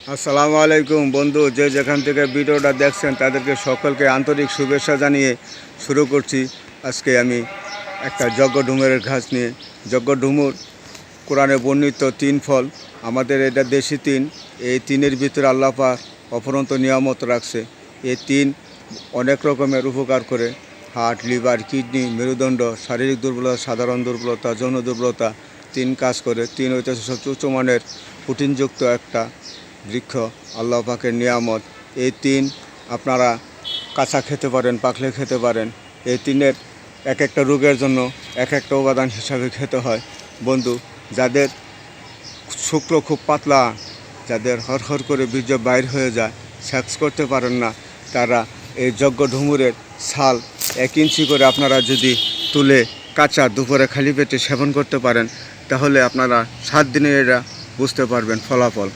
আসসালামু আলাইকুম বন্ধু, যে যেখান থেকে ভিডিওটা দেখছেন তাদেরকে সকলকে আন্তরিক শুভেচ্ছা জানিয়ে শুরু করছি। আজকে আমি একটা যজ্ঞ ডুমুরের ঘাস নিয়ে। যজ্ঞ ডুমুর কোরআনে বর্ণিত তিন ফল, আমাদের এটা দেশি তিন, এই তিনের ভিতরে আল্লাপা অপরন্ত নিয়ামত রাখছে। এই তিন অনেক রকমের উপকার করে, হার্ট, লিভার, কিডনি, মেরুদণ্ড, শারীরিক দুর্বলতা, সাধারণ দুর্বলতা, যৌন দুর্বলতা, তিন কাজ করে। তিন হইতেছে সবচেয়ে উচ্চমানের প্রোটিনযুক্ত একটা বৃক্ষ, আল্লাহ পাকের নিয়ামত, এই তিন আপনারা কাঁচা খেতে পারেন, পাকলে খেতে পারেন। এই তিনের এক একটা রোগের জন্য এক একটা উপাদান হিসাবে খেতে হয়। বন্ধু, যাদের শুক্র খুব পাতলা, যাদের হর হরহর করে বীর্য বাইর হয়ে যায়, সেক্স করতে পারেন না, তারা এই যজ্ঞ ঢুমুরের ছাল এক ইঞ্চি করে আপনারা যদি তুলে কাঁচা দুপুরে খালি পেটে সেবন করতে পারেন, তাহলে আপনারা সাত দিনে এটা বুঝতে পারবেন ফলাফল।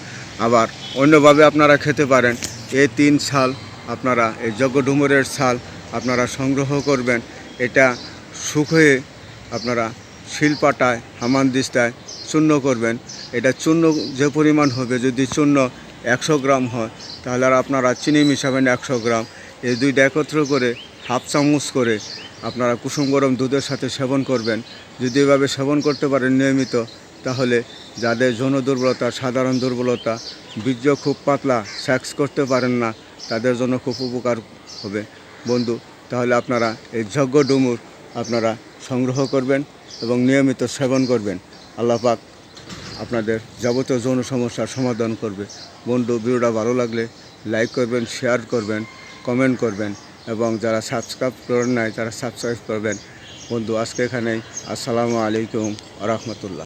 আবার অন্যভাবে আপনারা খেতে পারেন। এই তিন ছাল আপনারা, এই যজ্ঞ ডুমুরের ছাল আপনারা সংগ্রহ করবেন। এটা শুকিয়ে আপনারা শিলপাটায় হামান দিস্তায় চূর্ণ করবেন। এটা চূর্ণ যে পরিমাণ হবে, যদি চূর্ণ একশো গ্রাম হয়, তাহলে আর আপনারা চিনি মিশাবেন একশো গ্রাম। এই দুইটা একত্র করে হাফ চামচ করে আপনারা কুসুম গরম দুধের সাথে সেবন করবেন। যদি এভাবে সেবন করতে পারেন নিয়মিত, তাহলে যাদের যৌন দুর্বলতা, সাধারণ দুর্বলতা, বীর্য খুব পাতলা সেক্স করতে পারেন না, তাদের জন্য খুব উপকার হবে। বন্ধু, তাহলে আপনারা এই যজ্ঞ ডুমুর আপনারা সংগ্রহ করবেন এবং নিয়মিত সেবন করবেন। আল্লাহ পাক আপনাদের যাবতীয় যৌন সমস্যার সমাধান করবে। বন্ধু, ভিডিওটা ভালো লাগলে লাইক করবেন শেয়ার করবেন কমেন্ট করবেন এবং যারা সাবস্ক্রাইব করেন নাই, তারা সাবস্ক্রাইব করবেন। বন্ধু, আজকে এখানেই। আসসালামু আলাইকুম রহমতুল্লাহ।